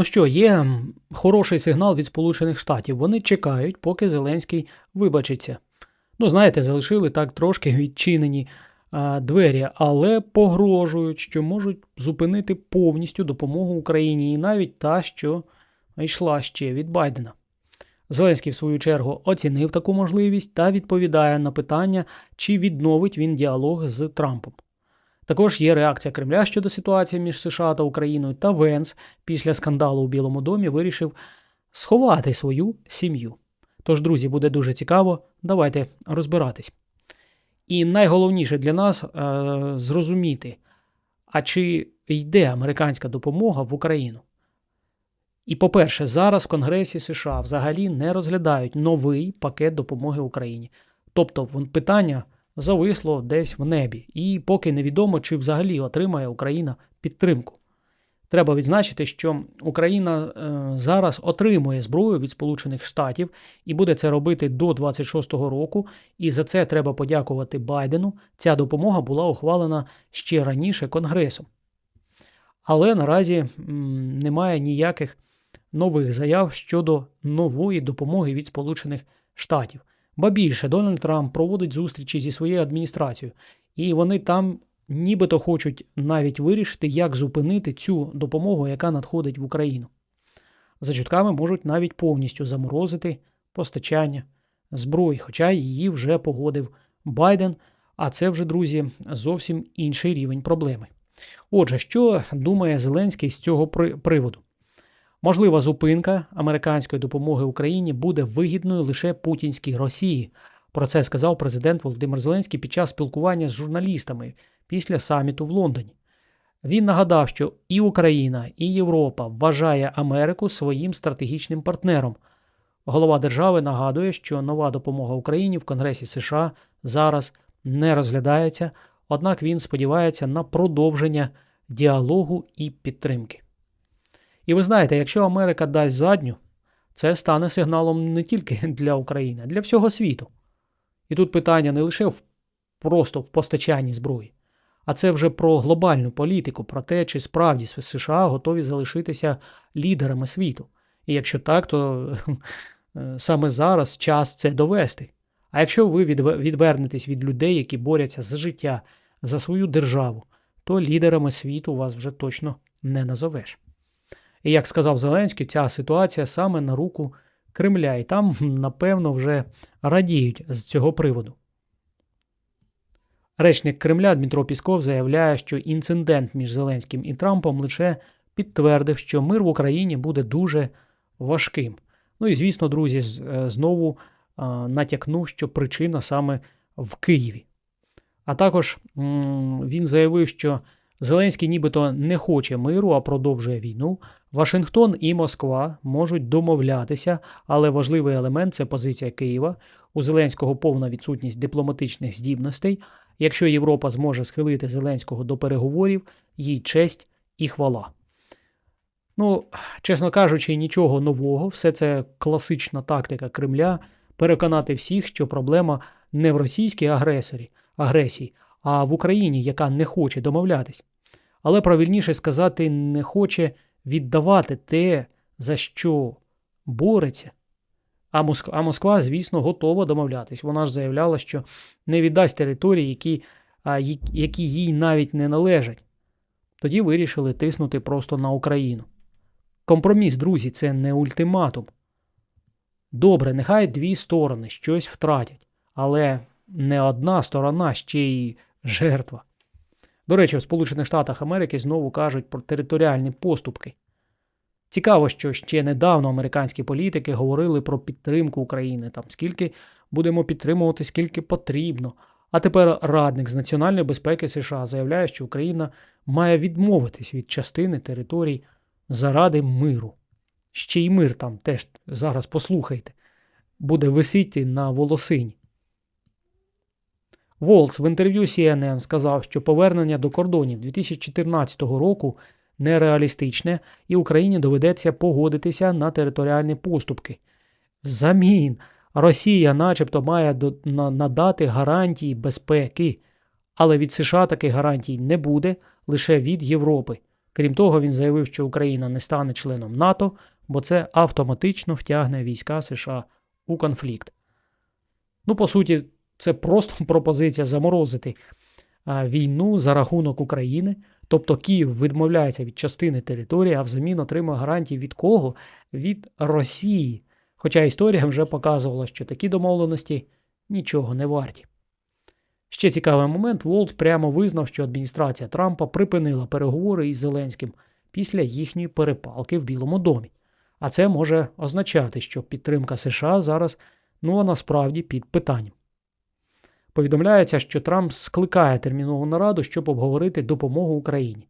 Ну що, є хороший сигнал від Сполучених Штатів. Вони чекають, поки Зеленський вибачиться. Ну, знаєте, залишили так трошки відчинені а, двері, але погрожують, що можуть зупинити повністю допомогу Україні, і навіть та, що йшла ще від Байдена. Зеленський, в свою чергу, оцінив таку можливість та відповідає на питання, чи відновить він діалог з Трампом. Також є реакція Кремля щодо ситуації між США та Україною, та Венс після скандалу у Білому домі вирішив сховати свою сім'ю. Тож, друзі, буде дуже цікаво, давайте розбиратись. І найголовніше для нас е, зрозуміти, а чи йде американська допомога в Україну. І, по-перше, зараз в Конгресі США взагалі не розглядають новий пакет допомоги Україні. Тобто питання зависло десь в небі, і поки невідомо, чи взагалі отримає Україна підтримку. Треба відзначити, що Україна е, зараз отримує зброю від Сполучених Штатів і буде це робити до 26-го року. І за це треба подякувати Байдену. Ця допомога була ухвалена ще раніше Конгресом. Але наразі немає ніяких нових заяв щодо нової допомоги від Сполучених Штатів. Ба більше Дональд Трамп проводить зустрічі зі своєю адміністрацією, і вони там нібито хочуть навіть вирішити, як зупинити цю допомогу, яка надходить в Україну. За чутками можуть навіть повністю заморозити постачання зброї, хоча її вже погодив Байден, а це вже, друзі, зовсім інший рівень проблеми. Отже, що думає Зеленський з цього приводу? Можлива зупинка американської допомоги Україні буде вигідною лише путінській Росії. Про це сказав президент Володимир Зеленський під час спілкування з журналістами після саміту в Лондоні. Він нагадав, що і Україна, і Європа вважає Америку своїм стратегічним партнером. Голова держави нагадує, що нова допомога Україні в Конгресі США зараз не розглядається, однак він сподівається на продовження діалогу і підтримки. І ви знаєте, якщо Америка дасть задню, це стане сигналом не тільки для України, а для всього світу. І тут питання не лише в, просто в постачанні зброї, а це вже про глобальну політику, про те, чи справді США готові залишитися лідерами світу. І якщо так, то е, саме зараз час це довести. А якщо ви відве- відвернетесь від людей, які борються за життя, за свою державу, то лідерами світу вас вже точно не назовеш. І як сказав Зеленський, ця ситуація саме на руку Кремля, і там, напевно, вже радіють з цього приводу. Речник Кремля Дмитро Пісков заявляє, що інцидент між Зеленським і Трампом лише підтвердив, що мир в Україні буде дуже важким. Ну і звісно, друзі, е, знову натякнув, що причина саме в Києві. А також він заявив, що Зеленський нібито не хоче миру, а продовжує війну. Вашингтон і Москва можуть домовлятися, але важливий елемент це позиція Києва. У Зеленського повна відсутність дипломатичних здібностей. Якщо Європа зможе схилити Зеленського до переговорів, їй честь і хвала. Ну, чесно кажучи, нічого нового. Все це класична тактика Кремля переконати всіх, що проблема не в російській агресорі, агресії, а в Україні, яка не хоче домовлятись. Але правильніше сказати, не хоче віддавати те, за що бореться. А Москва, а Москва, звісно, готова домовлятись. Вона ж заявляла, що не віддасть території, які, які їй навіть не належать. Тоді вирішили тиснути просто на Україну. Компроміс, друзі, це не ультиматум. Добре, нехай дві сторони щось втратять, але не одна сторона ще й жертва. До речі, в Сполучених Штатах Америки знову кажуть про територіальні поступки. Цікаво, що ще недавно американські політики говорили про підтримку України, там скільки будемо підтримувати, скільки потрібно. А тепер радник з національної безпеки США заявляє, що Україна має відмовитись від частини територій заради миру. Ще й мир там теж зараз послухайте, буде висіти на волосині. Волц в інтерв'ю CNN сказав, що повернення до кордонів 2014 року нереалістичне, і Україні доведеться погодитися на територіальні поступки. Взамін Росія, начебто, має надати гарантії безпеки, але від США таких гарантій не буде лише від Європи. Крім того, він заявив, що Україна не стане членом НАТО, бо це автоматично втягне війська США у конфлікт. Ну, по суті, це просто пропозиція заморозити війну за рахунок України. Тобто Київ відмовляється від частини території, а взамін отримує гарантії від кого? Від Росії. Хоча історія вже показувала, що такі домовленості нічого не варті. Ще цікавий момент: Волт прямо визнав, що адміністрація Трампа припинила переговори із Зеленським після їхньої перепалки в Білому домі. А це може означати, що підтримка США зараз ну а насправді під питанням. Повідомляється, що Трамп скликає термінову нараду, щоб обговорити допомогу Україні.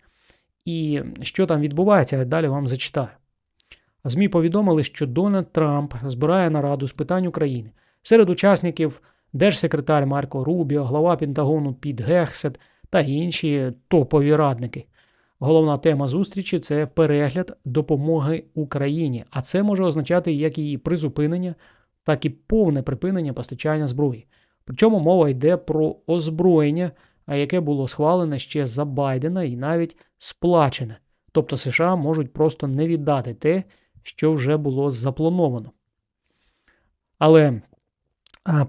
І що там відбувається, я далі вам зачитаю. ЗМІ повідомили, що Дональд Трамп збирає нараду з питань України. Серед учасників держсекретар Марко Рубіо, глава Пентагону Піт Гехсет та інші топові радники. Головна тема зустрічі це перегляд допомоги Україні, а це може означати як її призупинення, так і повне припинення постачання зброї. Причому мова йде про озброєння, яке було схвалене ще за Байдена і навіть сплачене. Тобто США можуть просто не віддати те, що вже було заплановано. Але,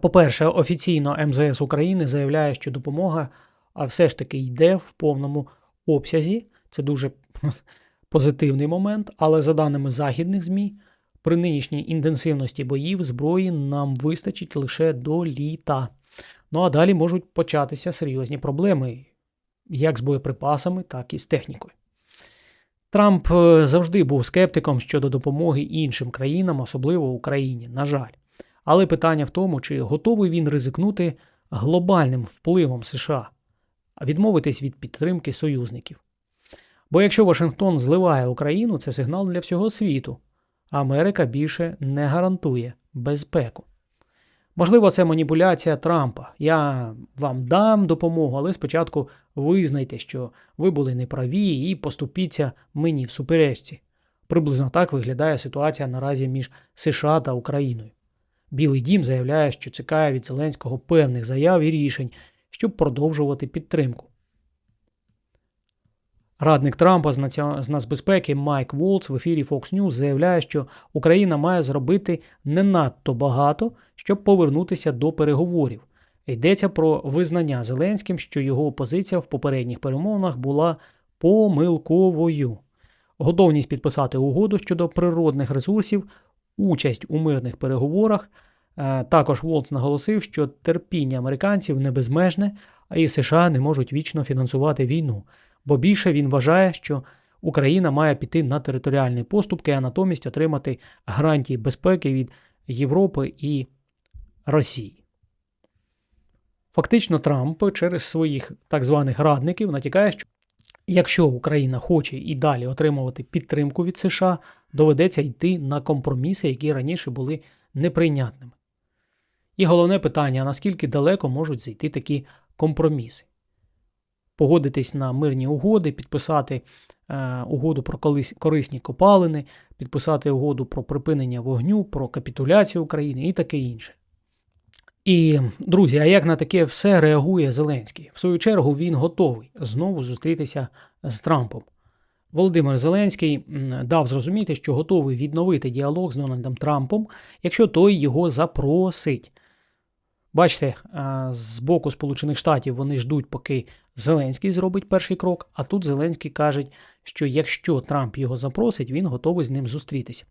по-перше, офіційно МЗС України заявляє, що допомога все ж таки йде в повному обсязі. Це дуже позитивний момент. Але за даними західних ЗМІ, при нинішній інтенсивності боїв зброї нам вистачить лише до літа. Ну а далі можуть початися серйозні проблеми як з боєприпасами, так і з технікою. Трамп завжди був скептиком щодо допомоги іншим країнам, особливо Україні, на жаль. Але питання в тому, чи готовий він ризикнути глобальним впливом США, відмовитись від підтримки союзників. Бо якщо Вашингтон зливає Україну, це сигнал для всього світу. Америка більше не гарантує безпеку. Можливо, це маніпуляція Трампа. Я вам дам допомогу, але спочатку визнайте, що ви були неправі і поступіться мені в суперечці. Приблизно так виглядає ситуація наразі між США та Україною. Білий дім заявляє, що чекає від Зеленського певних заяв і рішень, щоб продовжувати підтримку. Радник Трампа з нацбезпеки Майк Волц в ефірі Fox News заявляє, що Україна має зробити не надто багато, щоб повернутися до переговорів. Йдеться про визнання Зеленським, що його позиція в попередніх перемовинах була помилковою. Готовність підписати угоду щодо природних ресурсів, участь у мирних переговорах. Також Волц наголосив, що терпіння американців не безмежне, а і США не можуть вічно фінансувати війну бо більше він вважає, що Україна має піти на територіальні поступки, а натомість отримати гарантії безпеки від Європи і Росії. Фактично, Трамп через своїх так званих радників натякає, що якщо Україна хоче і далі отримувати підтримку від США, доведеться йти на компроміси, які раніше були неприйнятними. І головне питання: наскільки далеко можуть зайти такі компроміси? Погодитись на мирні угоди, підписати е, угоду про корисні копалини, підписати угоду про припинення вогню, про капітуляцію України і таке інше. І, друзі, а як на таке все реагує Зеленський? В свою чергу він готовий знову зустрітися з Трампом. Володимир Зеленський дав зрозуміти, що готовий відновити діалог з Дональдом Трампом, якщо той його запросить. Бачите, з боку Сполучених Штатів вони ждуть, поки Зеленський зробить перший крок, а тут Зеленський каже, що якщо Трамп його запросить, він готовий з ним зустрітися.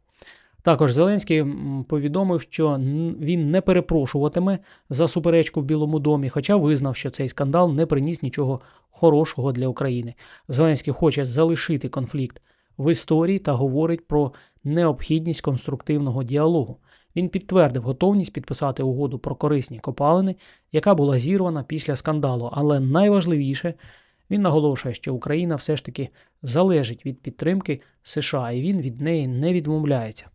Також Зеленський повідомив, що він не перепрошуватиме за суперечку в Білому домі, хоча визнав, що цей скандал не приніс нічого хорошого для України. Зеленський хоче залишити конфлікт в історії та говорить про необхідність конструктивного діалогу. Він підтвердив готовність підписати угоду про корисні копалини, яка була зірвана після скандалу. Але найважливіше, він наголошує, що Україна все ж таки залежить від підтримки США, і він від неї не відмовляється.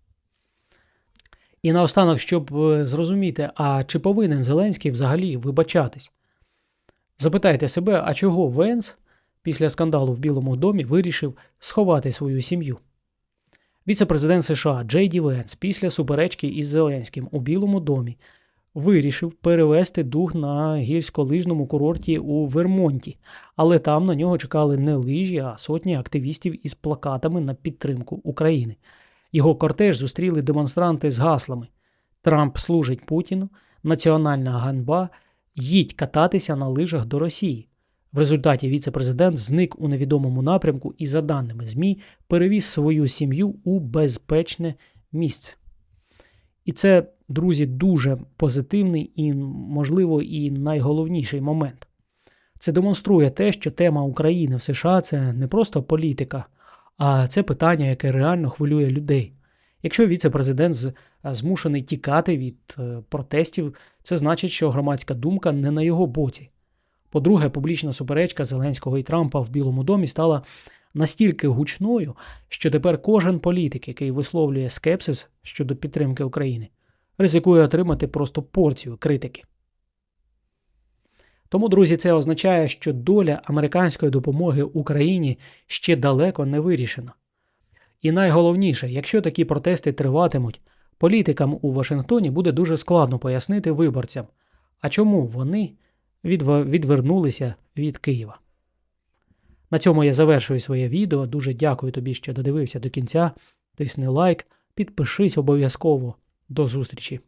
І наостанок, щоб е, зрозуміти, а чи повинен Зеленський взагалі вибачатись? Запитайте себе, а чого Венс після скандалу в Білому домі вирішив сховати свою сім'ю? Віце-президент США Джей Ді Венс після суперечки із Зеленським у Білому домі вирішив перевести дух на гірськолижному курорті у Вермонті, але там на нього чекали не лижі, а сотні активістів із плакатами на підтримку України. Його кортеж зустріли демонстранти з гаслами: Трамп служить Путіну, національна ганьба, їдь кататися на лижах до Росії. В результаті віце-президент зник у невідомому напрямку і, за даними ЗМІ, перевіз свою сім'ю у безпечне місце. І це, друзі, дуже позитивний і, можливо, і найголовніший момент. Це демонструє те, що тема України в США це не просто політика, а це питання, яке реально хвилює людей. Якщо віце-президент змушений тікати від е, протестів, це значить, що громадська думка не на його боці. По-друге, публічна суперечка Зеленського і Трампа в Білому домі стала настільки гучною, що тепер кожен політик, який висловлює скепсис щодо підтримки України, ризикує отримати просто порцію критики. Тому, друзі, це означає, що доля американської допомоги Україні ще далеко не вирішена. І найголовніше, якщо такі протести триватимуть, політикам у Вашингтоні буде дуже складно пояснити виборцям, а чому вони відвернулися від Києва. На цьому я завершую своє відео. Дуже дякую тобі, що додивився до кінця. Тисни лайк, підпишись обов'язково. До зустрічі!